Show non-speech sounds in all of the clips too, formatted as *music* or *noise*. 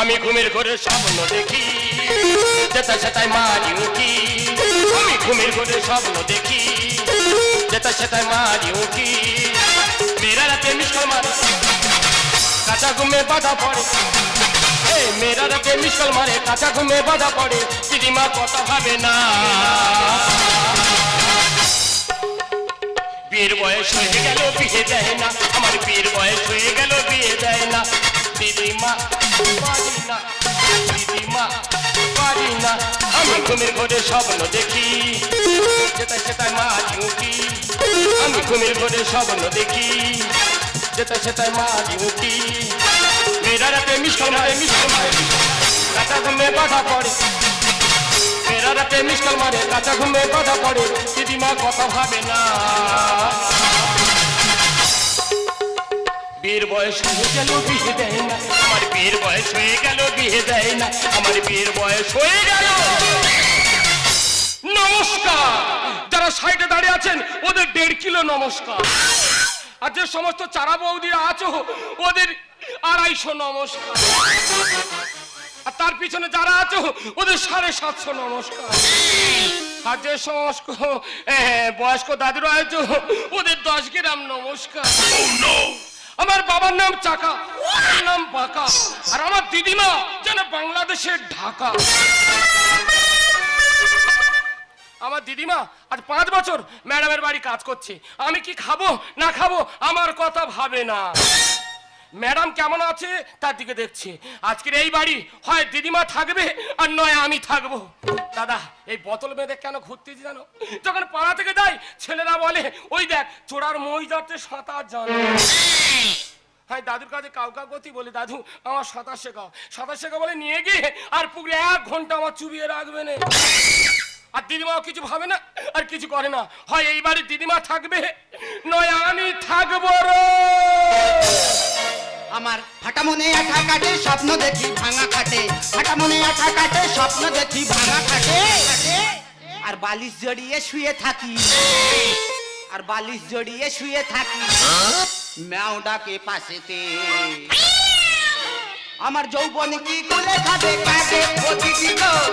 আমি ঘুমের ঘরে স্বপ্ন দেখি যেটা সেটাই মারি উঠি। আমি ঘুমের ঘরে স্বপ্ন দেখি যেটা সেটাই মারি উঠি। মেয়েরা রাতে মিশল মারে, কাঁচা ঘুমে বাধা পড়ে। মেয়েরা রাতে মিশল মারে, কাঁচা ঘুমে বাধা পড়ে। দিদিমা কথা ভাবে না। বিয়ের বয়স হয়ে গেল, বিয়ে দেয় না। আমার বিয়ের বয়স হয়ে গেল, বিয়ে দেয় না। দিদিমা পারি না দিদিমা পারি না আমি ঘুমের ঘরে স্বপ্ন দেখি যেটা সেটা মা ঝুঁকি। আমি ঘুমের ঘরে স্বপ্ন দেখি যেটা সেটা মা ঝুঁকি। মেয়েরা রাতে মিশল মারে মিশল মারে। কাঁচা ঘুমে বাধা পড়ে। মেয়েরা রাতে মিশল মারে কাঁচা ঘুমে বাধা পড়ে। দিদিমা কথা ভাবে না। বিয়ের বয়স হয়ে গেল, বিয়ে দেয় না। আমার বিয়ের বয়স হয়ে গেল, বিয়ে দেয় না। আমার বিয়ের বয়স হয়ে গেল। নমস্কার। যারা সাইডে দাঁড়িয়ে আছেন, ওদের দেড় কিলো নমস্কার। আর যে সমস্ত চারা বৌদিরা আছো, ওদের আড়াইশো নমস্কার। আর তার পিছনে যারা আছো, ওদের সাড়ে সাতশো নমস্কার। আর যে সমস্ত বয়স্ক দাদুরা আছো, ওদের দশ গ্রাম নমস্কার। আমার বাবার নাম চাকা নাম বাঁকা, আর আমার দিদিমা যেন বাংলাদেশের ঢাকা। আমার দিদিমা আজ পাঁচ বছর ম্যাডামের বাড়ি কাজ করছে। আমি কি খাব, না খাব, আমার কথা ভাবে না। ম্যাডাম কেমন আছে? তার দিকে দেখছে। আজকের এই বাড়ি হয় দিদিমা থাকবে আর নয় আমি থাকব। দাদা, এই বোতল বেঁধে কেন ঘুরতেছি জানো? যখন পাড়া থেকে যাই, ছেলেরা বলে, ওই দেখ, চোরার মই যাচ্ছে সাঁতার জানো। হ্যাঁ দাদুর কাছে কাউ কাউ গতি বলি, দাদু, আমার সাঁতার শেখাও। সাঁতার শেখা বলে, নিয়ে গিয়ে আর পুকুরে এক ঘণ্টা আমার চুবিয়ে রাখবে না। আর দিদিমাও কিছু ভাবে না, আর কিছু করে না। হয় এই বাড়ির দিদিমা থাকবে, নয় আমি থাকব রে। আমার ফাটা মনে আঠা কাটে, স্বপ্ন দেখি ভাঙা খাটে। ফাটা মনে আঠা কাটে, স্বপ্ন দেখি ভাঙা খাটে। আর বালিশ জড়িয়ে শুয়ে থাকি। আর বালিশ জড়িয়ে শুয়ে থাকি। ম্যাও ডাকে পাশেতে। আমার যৌবন কি কুলে খাবে, কাকে? গো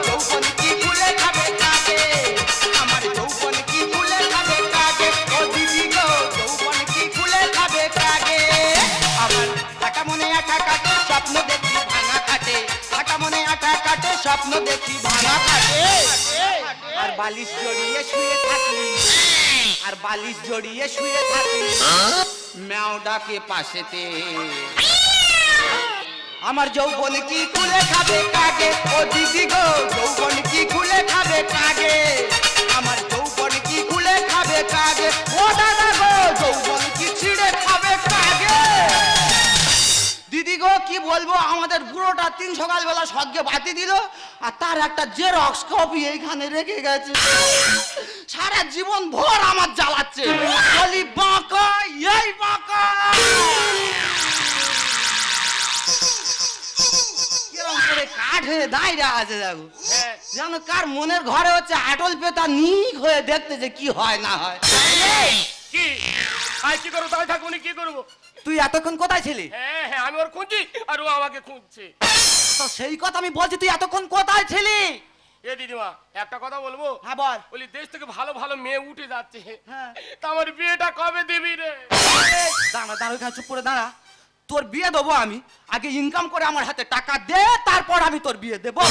যৌবন কি কুলে খাবে, কাকে? আঠা কাটে, স্বপ্ন দেখি ভাঙা কাটে। ফাটা মনে আঠা কাটে, স্বপ্ন দেখি ভাঙা কাটে। আর বালিশ জড়িয়ে শুয়ে থাকি। আর বালিশ জড়িয়ে শুয়ে থাকি। ম্যাও ডাকে পাশেতে। আমার যৌবন কি খুলে খাবে কাগে? ও দিদি গো, যৌবন কি খুলে খাবে কাগে? আমার যৌবন কি খুলে খাবে কাগে? ও দাদা দিদি গো কি বলব, আমাদের বুড়োটা তিন সকালবেলা স্বর্গে বাতি দিল, আর তার একটা জেরক্স কপি এইখানে রেখে গেছে। সারা জীবন ভর আমার জ্বালাচ্ছে। বলি, বাঁকা, এই বাঁকা! কাঠ হয়ে দাঁড়িয়ে আছে। যেন কার মনের ঘরে হচ্ছে নিক হয়ে দেখতে যে কি হয় না হয়। কি? কি করব? তাই কি করব? তুই এতক্ষণ কোথায় ছিলি? হ্যাঁ হ্যাঁ আমি ওর খুঁজছি আর ও আমাকে খুঁজছে। তো সেই কথা আমি বলছি তুই এতক্ষণ কোথায় ছিলি? এ দিদিমা একটা কথা বলব? হ্যাঁ বল। বলি দেশ থেকে ভালো ভালো মেয়ে উঠে যাচ্ছে। হ্যাঁ। তা আমার বিয়েটা কবে দিবি রে? দাঁড়া দাঁড়া চুপ করে দাঁড়া। তোর বিয়ে দেবো আমি আগে ইনকাম করে আমার হাতে টাকা দে তারপর আমি তোর বিয়ে দেবো।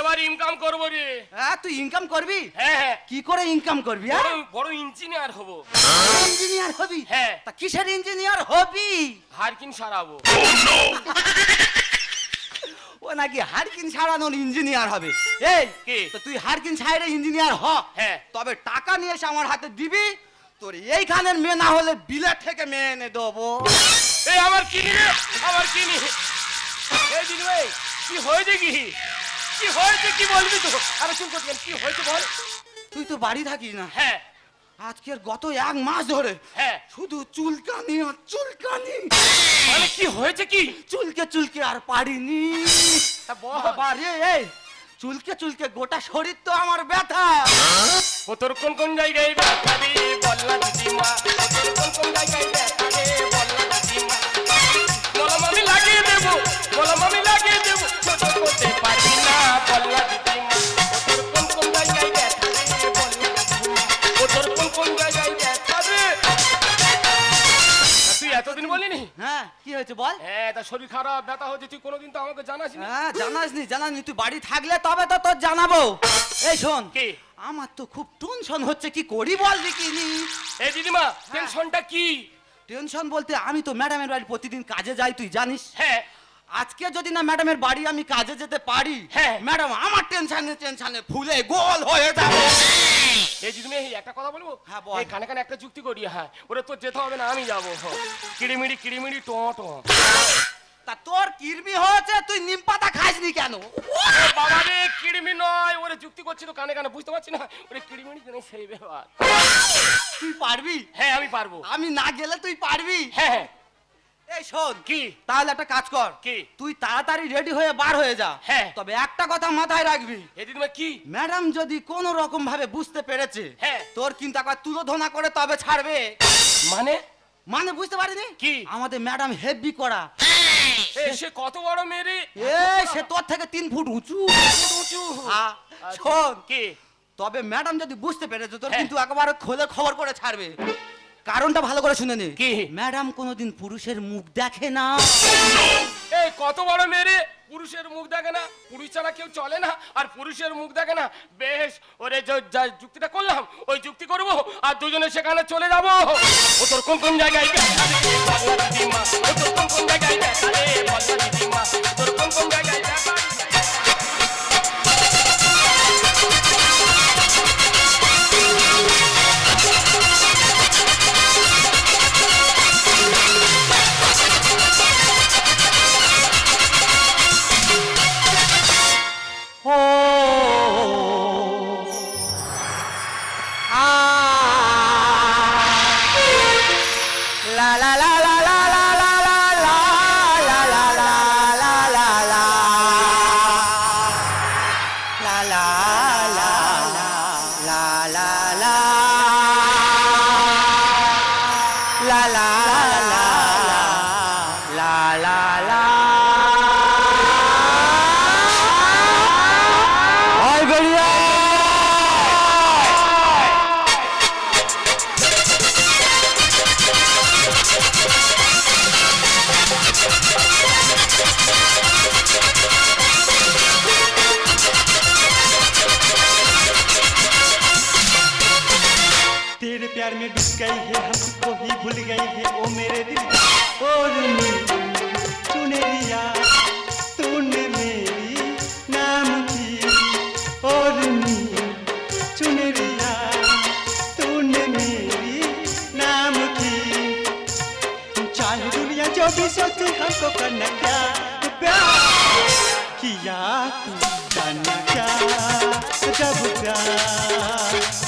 এবার ইনকাম করব রে। হ্যাঁ তুই ইনকাম করবি? হ্যাঁ হ্যাঁ। কি করে ইনকাম করবি হ্যাঁ? বড় ইঞ্জিনিয়ার হব। ইঞ্জিনিয়ার হবি? হ্যাঁ। তা কিসের ইঞ্জিনিয়ার হবি? হারকিন সারাবো। *laughs* ও নাকি হারকিন ছাড়ানোর ইঞ্জিনিয়ার হবে। এই কি? তো তুই হারকিন ছাইরে ইঞ্জিনিয়ার হ। হ্যাঁ। তবে টাকা নিয়ে এসে আমার হাতে দিবি তোর এইখানের মেয়ে না হলে বিলেট থেকে মেয়ে এনে দেবো। এই আমার আমার কিনি এই দিদি ভাই কি হয়েছে কি? কি হয়েছে কি বলবি তো? আরে চুপ করতে কি হয়েছে বল? তুই তো বাড়ি থাকিস না। হ্যাঁ। আজকের গত এক মাস ধরে হ্যাঁ। শুধু চুলকানি আর চুলকানি। মানে কি হয়েছে কি? চুলকে চুলকে আর পারিনি। বাবা রে এই চুলকে চুলকে গোটা শরীর তো আমার ব্যথা। ও তোর কোন কোন জায়গায় ব্যথা রে বল না দিদিমা তোর কোন কোন জায়গায় ব্যথা রে হ্যাঁ, হ্যাঁ জানাসনি? জানাসনি তুই বাড়ি থাকলে তবে তো তোর জানাব। আমার তো খুব টেনশন হচ্ছে কি করি বল দেখিনি। এই দিদিমা হ্যাঁ। টেনশনটা কি? টেনশন বলতে আমি তো ম্যাডামের বাড়ি প্রতিদিন কাজে যাই তুই জানিস। হ্যাঁ আজকে যদি না ম্যাডামের বাড়ি আমি কাজে যেতে পারি হ্যাঁ। ম্যাডাম আমার টেনশনে টেনশনে ফুলে গোল হয়ে যাবে। এই দিদিমা এই একটা কথা বলব? হ্যাঁ, বল। এই কানে কানে একটা যুক্তি করি হ্যাঁ। ওরে তোর যেতে হবে না আমি যাব। কিড়িমিড়ি কিড়িমিড়ি টো টো। তা তোর কিরমি হয়েছে তুই নিম পাতা খাসনি কেন? বাবা রে কিড়মি নয়। ওরে যুক্তি করছি তো কানে কানে বুঝতে পারছি না। ওরে কিড়িমিড়ি নেই সেই ব্যাপার? তুই পারবি? হ্যাঁ আমি পারব। আমি না গেলে তুই পারবি? হ্যাঁ হ্যাঁ। এই শোন কি? তাহলে একটা কাজ কর। কি? তুই তাড়াতাড়ি রেডি হয়ে বার হয়ে যা। হ্যাঁ। তবে একটা কথা মাথায় রাখবি। এই কি? ম্যাডাম যদি কোন রকম ভাবে বুঝতে পেরেছে হ্যাঁ। তোর কিন্তু একবার তুলোধনা করে তবে ছাড়বে। মানে? মানে বুঝতে পারিনি? কি? আমাদের ম্যাডাম হেভি করা সে কত বড় মেরে এই সে তোর থেকে তিন ফুট উঁচু। উঁচু। শোন। কি? তবে ম্যাডাম যদি বুঝতে পেরেছে তোর হ্যাঁ। কিন্তু একবার খোলে খবর করে ছাড়বে। কারণটা ভালো করে শুনে নে। কি? ম্যাডাম কোনোদিন পুরুষের মুখ দেখে না। এই কত বড় মেরে পুরুষের মুখ দেখে না। পুরুষ ছাড়া কেউ চলে না। আর পুরুষের মুখ দেখে না। বেশ ওরে যে- যা যুক্তিটা করলাম ওই যুক্তি করব আর দুজনে সেখানে চলে যাব। ও তোর কোন কোন জায়গায় রে দিদিমা ও তোর কোন কোন জায়গায় রে দিদিমা তোর কোন কোন জায়গায় রে? भी हमको करना क्या प्यार किया तू क्या जब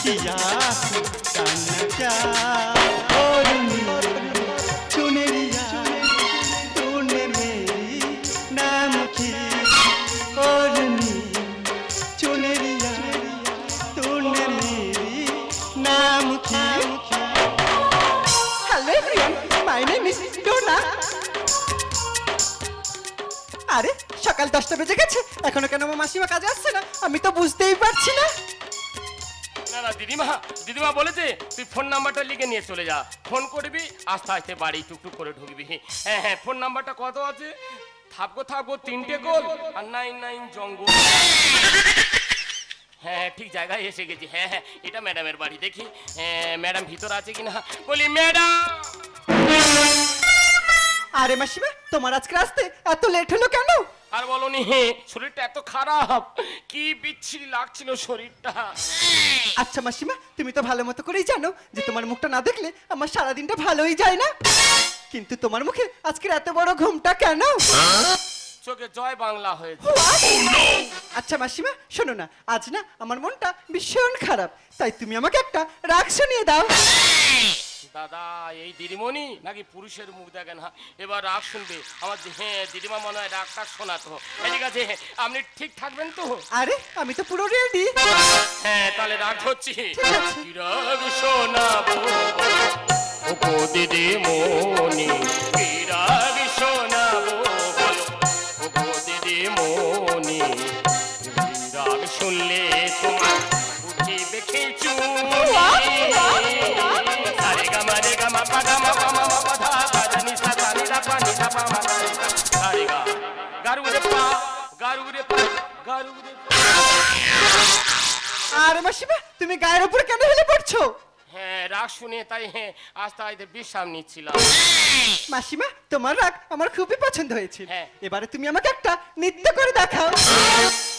किया तू क्या দশটা বেজে গেছে। এখনও কেন আমার মাসিমা কাজে আসছে না? আমি তো বুঝতেই পারছি না। না না দিদিমা দিদিমা বলেছে তুই ফোন নাম্বারটা লিখে নিয়ে চলে যা। ফোন করবি আস্তে আস্তে বাড়ি টুকটুক করে ঢুকবি হ্যাঁ। হ্যাঁ ফোন নাম্বারটা কত আছে? থাকব থাকব তিনটে গোল। আর নাইন নাইন জঙ্গল হ্যাঁ ঠিক জায়গায় এসে গেছি। হ্যাঁ হ্যাঁ এটা ম্যাডামের বাড়ি দেখি। হ্যাঁ ম্যাডাম ভিতর আছে কিনা? বলি ম্যাডাম আরে মাসিমা তোমার আজকে আসতে এত লেট হলো কেন? আর বলনি হে শরীরটা এত খারাপ। কি বিচ্ছিরি লাগছিল শরীরটা। আচ্ছা মাসিমা তুমি তো ভালো মতো করেই জানো যে তোমার মুখটা না দেখলে আমার সারাদিনটা ভালোই যায় না। কিন্তু তোমার মুখে আজকের এত বড় ঘুমটা কেন? চোখে জয় বাংলা হয়েছে। আচ্ছা মাসিমা শোনো না আজ না আমার মনটা ভীষণ খারাপ। তাই তুমি আমাকে একটা রাগ শুনিয়ে দাও। দাদা এই দিদিমণি? নাকি পুরুষের মুখ দেখেন না এবার রাগ শুনবে। আমার হ্যাঁ দিদিমা মনে হয় রাগটা শোনাতো। ঠিক আছে আপনি ঠিক থাকবেন তো? আরে আমি তো পুরো রেডি হ্যাঁ তাহলে রাগ হচ্ছি। রাগ শোনাবো? দিদিমণি রাগ শোনাবো? আরে মাসিমা তুমি গায়ের উপর কেন হেলে পড়ছো? রাগ শুনে তাই হ্যাঁ আজ তাই বিশ্রাম নিচ্ছিলাম। মাসিমা তোমার রাগ আমার খুবই পছন্দ হয়েছে হ্যাঁ। এবারে তুমি আমাকে একটা নৃত্য করে দেখাও।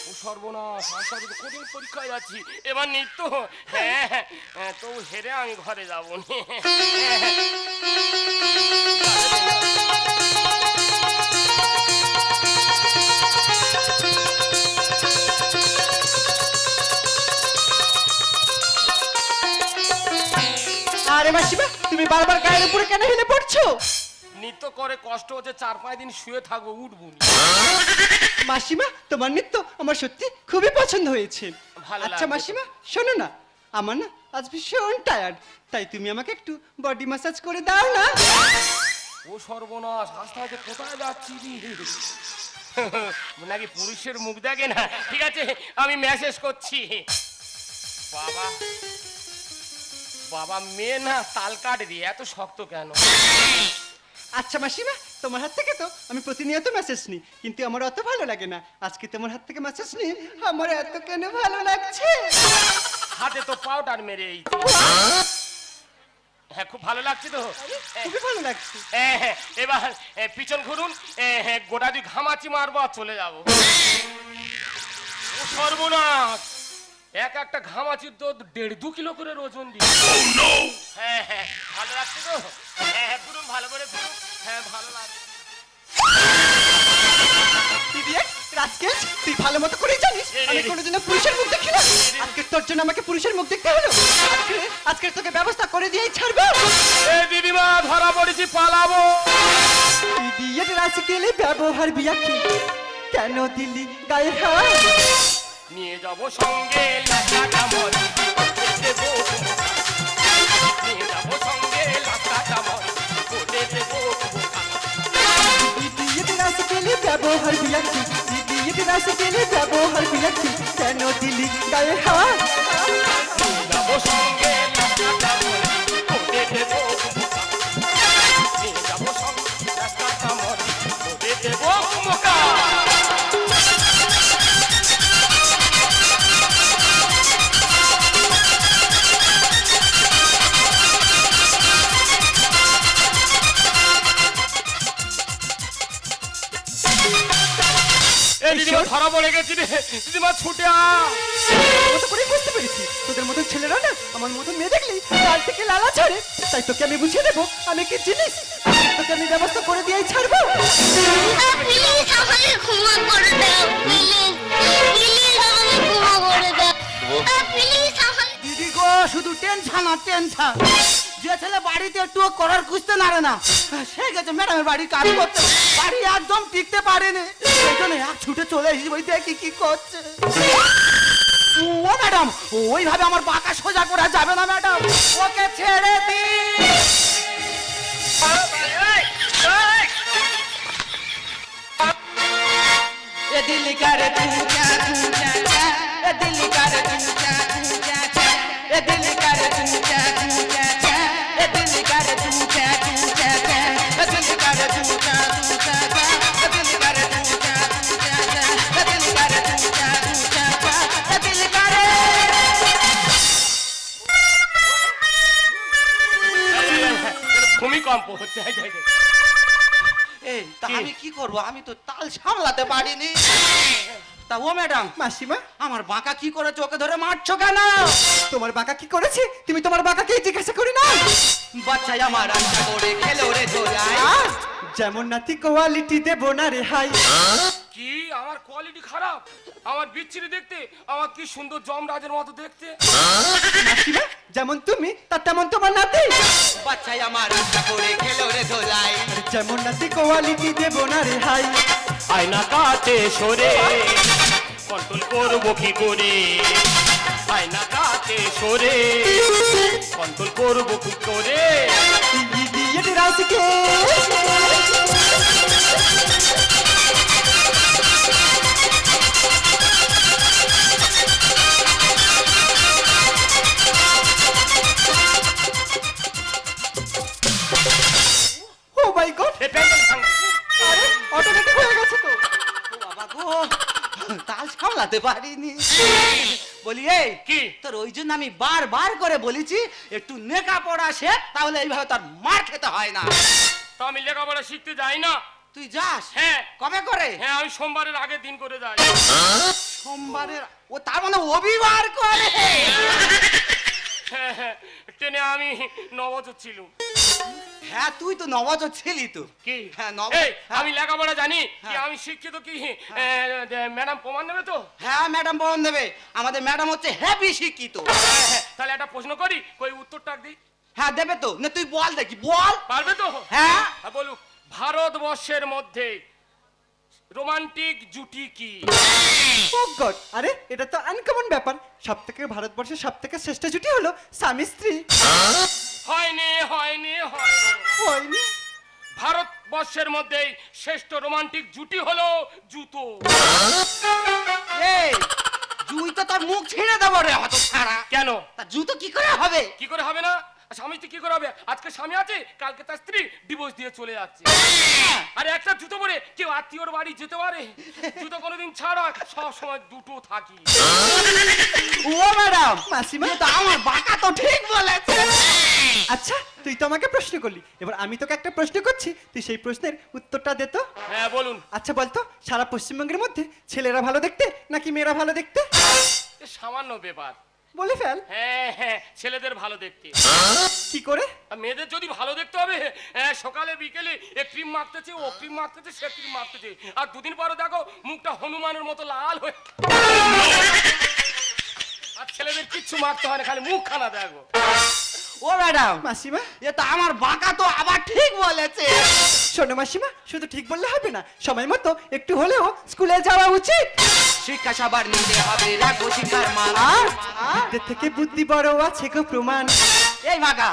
ও সর্বনাশ কঠিন পরীক্ষায় আছি এবার নৃত্য হ্যাঁ হ্যাঁ, হ্যাঁ তো হেরে আমি ঘরে যাব। নে। আরে মাসিমা তুমি বারবার গায়ের উপরে কেন হেলে পড়ছো নিত্য করে কষ্ট হচ্ছে চার পাঁচ দিন শুয়ে থাকব উঠবো নি। মাসিমা তোমার নৃত্য আমার সত্যি খুবই পছন্দ হয়েছে ভালো আচ্ছা। মাসিমা শোনো না আমার না আজ ভীষণ টায়ার্ড তাই তুমি আমাকে একটু বডি ম্যাসাজ করে দাও না ও সর্বনাশ আস্তে আস্তে কোথায় যাচ্ছি রে? নাকি পুরুষের মুখ দেখে না ঠিক আছে আমি মেসেজ করছি বাবা বাবা মেয়ে না তাল কাট রে এত শক্ত কেন? আচ্ছা মাসিমা তোমার হাত থেকে তো আমি প্রতিনিয়ত মেসেজ নিই কিন্তু আমার অত ভালো লাগে না। আজকে তোমার হাত থেকে মেসেজ নিই আমার এত কেন ভালো লাগছে? হাতে তো পাউডার মেরে এই হ্যাঁ খুব ভালো লাগছে তো। খুবই ভালো লাগছে। হ্যাঁ, হ্যাঁ, এবার পিছন ঘুরুন এ, হ্যাঁ, গোটা দুই ঘামাচি মারবো চলে যাব। সর্বনাশ! এক একটা ঘামাচির তো দেড় দু কিলো করে ওজন দিয়ে। হ্যাঁ হ্যাঁ ভালো লাগছে তো? হ্যাঁ হ্যাঁ ভালো করে হ্যাঁ ভালো লাগছে। দিদি রাজকেশ তুই ভালো মতো করেই জানিস আমি কোনোদিনও পুরুষের মুখ দেখি না। আজকে তোর জন্য আমাকে পুরুষের মুখ দেখতে হলো আজকে আজকে তোকে ব্যবস্থা করে দিয়েই ছাড়বো। এ দিদিমা ধরা পড়েছি পালাবো। ইডিয়েট রাজকেলে ব্যবহার বিয়াকি কেন দিলি গায়ে হাত? নিয়ে যাব সঙ্গে দেবো। নিয়ে যাব সঙ্গে দেবো। ব্যবহার ইডিয়েট ব্যবহার কেন দিলি গায়ে হা যাব সঙ্গে ধরা পড়ে গেছি রে। দিদিমা ছুটে আ মতো করে বুঝতে পেরেছি। তোদের মতন ছেলেরা না আমার মতন মেয়ে দেখলি তার থেকে লালা ছাড়ে। তাই তোকে আমি বুঝিয়ে দেবো আমি কি জিনিস? তোকে আমি ব্যবস্থা করে দিয়েই ছাড়বো? প্লিজ আমাকে ক্ষমা করে দাও প্লিজ প্লিজ আমাকে ক্ষমা করে দাও প্লিজ আমাকে দিদি গো শুধু টেনশন আর টেনশন যে ছেলে বাড়িতে একটু করার খুঁজতে নারে না। সে গেছে ম্যাডামের বাড়ি কাজ করতে বাড়ি একদম টিকতে পারেনি সেই জন্য এক ছুটে চলে এসেছি ওই দেখি কি করছে ও ম্যাডাম ওইভাবে আমার বাঁকা সোজা করা যাবে না ম্যাডাম ওকে ছেড়ে দিন ए दिल करे तू क्या तू क्या क्या ए दिल करे तू क्या तू क्या क्या ए दिल करे तू क्या तू क्या क्या ए दिल करे तू क्या तू क्या ভূমিকম্প হচ্ছে এই, এই, এই। এই তা আমি কি করব? আমি তো তাল সামলাতে পারিনি। তা ও ম্যাডাম মাসিমা? আমার বাঁকা কি করে চোখে ধরে মারছো কেন? তোমার বাঁকা কি করেছে? তুমি তোমার বাঁকাকে জিজ্ঞাসা করি না। বাচ্চাই আমার আশা করে খেলো রে ধরাই আহ, যেমন নাতি কোয়ালিটি দেবো না রেহাই কি? আমার কোয়ালিটি খারাপ? আমার বিচ্ছিরি দেখতে আমার কি সুন্দর জমরাজের মতো দেখতে? যেমন তুমি তার তেমন তোমার নাতি। বাচ্চাই আমার আশা করে খেলো রে ধরাই যেমন নাতি কোয়ালিটি দেবো না রে রেহাই আয়না কাতে সরে কন্ট্রোল করব কি করে? আয়না কাতে সরে কন্ট্রোল করব কি করে? ইডিয়েট রাজকে বলি এই কি? তোর ওই জন্য আমি বারবার করে বলেছি একটু নেকা পড়া শেখ তাহলে এইভাবে তার মার খেতে হয় না। তো আমি লেখাপড়া শিখতে যাই না। তুই যাস? হ্যাঁ। কবে করে? হ্যাঁ আমি সোমবারের আগের দিন করে যাই। সোমবারের ও তার মানে রবিবার করে। হ্যাঁ, হ্যাঁ, ট্রেনে আমি নবছর ছিলুম। হ্যাঁ তুই তো নবজ ছিলি তো। কি? হ্যাঁ নব হ্যাঁ। আমি লেখাপড়া জানি। কি হ্যাঁ। আমি শিক্ষিত কি? ম্যাডাম প্রমাণ নেবে তো? হ্যাঁ ম্যাডাম বলুন দেবে। আমাদের ম্যাডাম হচ্ছে হ্যাপি শিক্ষিত। তাহলে একটা প্রশ্ন করি কই উত্তরটা দিই? হ্যাঁ দেবে তো। না তুই বল দেখি বল। পারবে তো? হ্যাঁ। বলুক। ভারতবর্ষের মধ্যে রোমান্টিক জুটি কি? ও গড আরে এটা তো আনকমন ব্যাপার। সব থেকে ভারতবর্ষের সব থেকে শ্রেষ্ঠ জুটি হলো স্বামী স্ত্রী হয়নি হয়নি হয়নি। ভারতবর্ষের মধ্যে শ্রেষ্ঠ রোমান্টিক জুটি হলো জুতো। এই জুই তো তোর মুখ ছিঁড়ে দেবো রে হত ছাড়া কেন? তা জুতো কি করে হবে? কি করে হবে না? স্বামী কি করে হবে? আজকে স্বামী আছে কালকে তার স্ত্রী ডিভোর্স দিয়ে চলে যাচ্ছে। আরে একটা জুতো পরে কেউ আত্মীয়র বাড়ি যেতে পারে? জুতো কোনোদিন ছাড়া সব সময় দুটো থাকি। ও ম্যাডাম মাসিমা? তো আমার বাঁকা তো ঠিক বলেছে। আচ্ছা তুই তো আমাকে প্রশ্ন করলি। এবার আমি তোকে একটা প্রশ্ন করছি তুই সেই প্রশ্নের উত্তরটা দে তো। হ্যাঁ বলুন। আচ্ছা বলতো সারা পশ্চিমবঙ্গের মধ্যে ছেলেরা ভালো দেখতে নাকি মেয়েরা ভালো দেখতে? সামান্য ব্যাপার। বলে ফেল। হ্যাঁ হ্যাঁ ছেলেদের ভালো দেখতে। কি করে? আর মেয়েদের যদি ভালো দেখতে হবে হ্যাঁ, সকালে বিকেলে এ ক্রিম মাখতেছে ও ক্রিম মাখতেছে সে ক্রিম মাখতেছে। আর দুদিন পরে দেখো মুখটা হনুমানের মতো লাল হয়ে আর ছেলেদের কিচ্ছু মাখতে হয় না খালি মুখ খানা দেখো। ও ম্যাডাম। মাসিমা? এ তো আমার বাঁকা তো আবার ঠিক বলেছে। শোনো মাসিমা শুধু ঠিক বললে হবে না সময় মতো একটু হলেও স্কুলে যাওয়া উচিত। শিক্ষা সবার নিতে হবে রাখব শিক্ষার মান। থেকে বুদ্ধি বড় আছে গো প্রমাণ। এই বাঁকা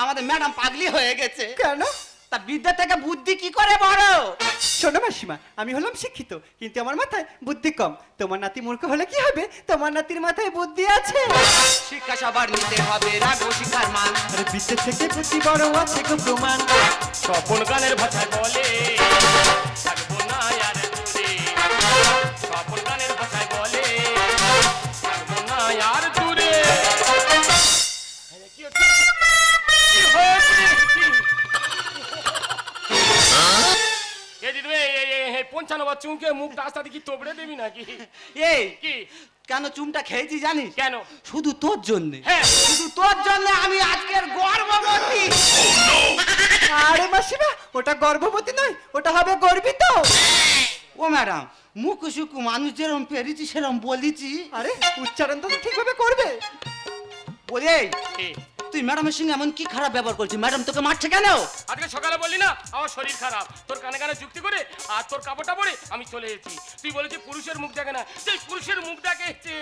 আমাদের ম্যাডাম পাগলি হয়ে গেছে। কেন? তা বিদ্যা থেকে বুদ্ধি কি করে বড়? শোনো মাসিমা আমি হলাম শিক্ষিত কিন্তু আমার মাথায় বুদ্ধি কম। তোমার নাতি মূর্খ হলে কি হবে? তোমার নাতির মাথায় বুদ্ধি আছে। শিক্ষা সবার নিতে হবে রাগো শিক্ষার মান। আরে বিশ্বের থেকে বুদ্ধি বড় আছে গো প্রমাণ। সকল গানের ভাষায় বলে এই এই চুমকে মুখ রাস্তা কি তোবড়ে দিবি নাকি? এই কি? কেন চুমটা খেয়েছি জানিস? কেন? শুধু তোর জন্য। হ্যাঁ। শুধু তোর জন্য আমি আজকের গর্ভবতী। আরে মাসিমা ওটা গর্ভবতী নয় ওটা হবে গর্বিত। ও ম্যাডাম মুখ সুকু মানুষ যেরকম পেরেছি সেরকম বলেছি। আরে উচ্চারণ তো ঠিকভাবে করবে। বলে? তুই ম্যাডামের সঙ্গে এমন কি খারাপ ব্যবহার করছিস? ম্যাডাম তোকে মারছে কেন? আজকে সকালে বললি না আমার শরীর খারাপ। তোর কানে কানে যুক্তি করে আর তোর কাপড়টা পরে আমি চলে এসেছি। তুই বলেছি পুরুষের মুখ দেখে না। সেই পুরুষের মুখ দেখে এসছে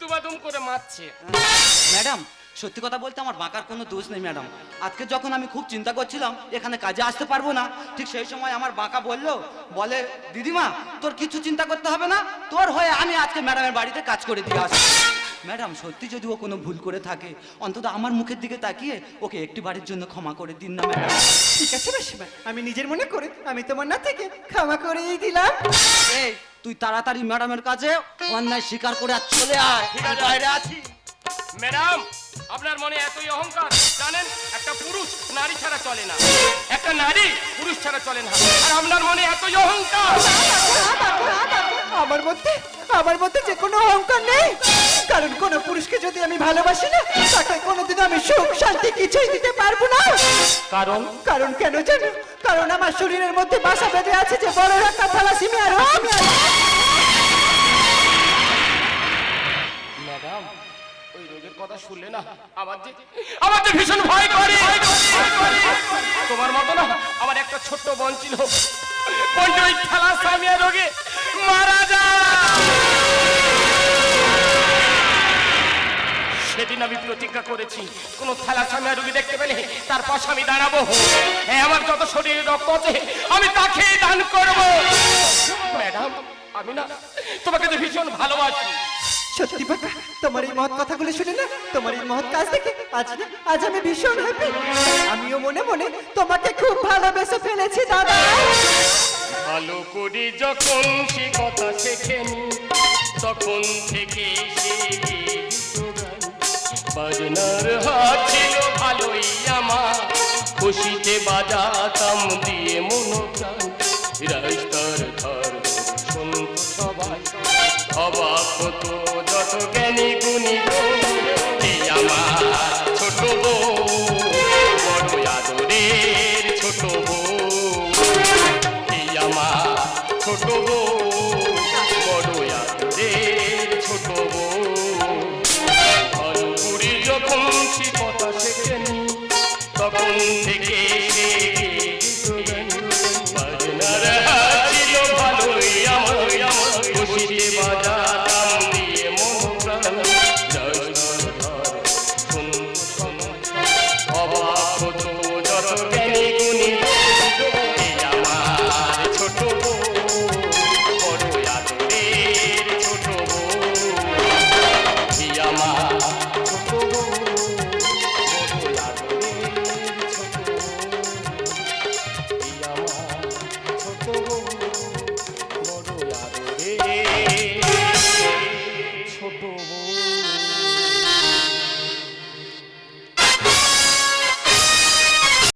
দুবাদুম করে মারছে। ম্যাডাম সত্যি কথা বলতে আমার বাঁকার কোনো দোষ নেই ম্যাডাম। আজকে যখন আমি খুব চিন্তা করছিলাম এখানে কাজে আসতে পারব না ঠিক সেই সময় আমার বাঁকা বলল বলে দিদিমা তোর কিছু চিন্তা করতে হবে না? তোর হয়ে আমি আজকে ম্যাডামের বাড়িতে কাজ করে দিয়ে আসব। ম্যাডাম সত্যি যদি ও কোনো ভুল করে থাকে অন্তত আমার মুখের দিকে তাকিয়ে ওকে একটি বাড়ির জন্য ক্ষমা করে দিন না ম্যাডাম। ঠিক আছে মাসিমা আমি নিজের মনে করে আমি তোমার না থেকে ক্ষমা করেই দিলাম। এই তুই তাড়াতাড়ি ম্যাডামের কাছে অন্যায় স্বীকার করে আর চলে আয়। ঠিক আছে। বাইরে আছি। ম্যাডাম আপনার মনে এতই অহংকার জানেন একটা পুরুষ নারী ছাড়া চলে না। একটা নারী পুরুষ ছাড়া চলে না। আর আপনার মনে এতই অহংকার। আমার মধ্যে আমার মধ্যে যে কোনো অহংকার নেই। কারণ কোনো পুরুষকে যদি আমি ভালোবাসি না তাকে কোনোদিন আমি সুখ শান্তি কিছুই দিতে পারব না। কারণ? কারণ কেন জানো? কারণ আমার শরীরের মধ্যে বাসা বেঁধে আছে যে বড় একটা থ্যালাসিমিয়া রোগ ম্যাডাম ওই রোগের কথা শুনলে না আমার যে আমার যে ভীষণ ভয় করে। তোমার মতো না আমার একটা ছোট্ট বোন ছিল বোনটা ওই থ্যালাসেমিয়া রোগে মারা যায়। সেদিন আমি প্রতিজ্ঞা করেছি কোন থ্যালাসামিয়া রোগী দেখতে পেলে তার পাশে আমি দাঁড়াবো। হ্যাঁ আমার যত শরীর রক্ত আছে আমি তাকে দান করব। ম্যাডাম আমি না তোমাকে তো ভীষণ ভালোবাসি। সত্যি বাবা তোমার এই মহৎ কথাগুলো শুনে না তোমার এই মহৎ কাজ দেখে আজ না আজ আমি ভীষণ হ্যাপি আমিও মনে মনে তোমাকে খুব ভালোবেসে ফেলেছি দাদা। ভালো করে যখন সে কথা শেখেনি তখন থেকে সে বাজনার হাত ছিল ভালোই আমার। খুশিতে বাজাতাম দিয়ে মনোপ্রাণ। সবাই। অবাক তো যত জ্ঞান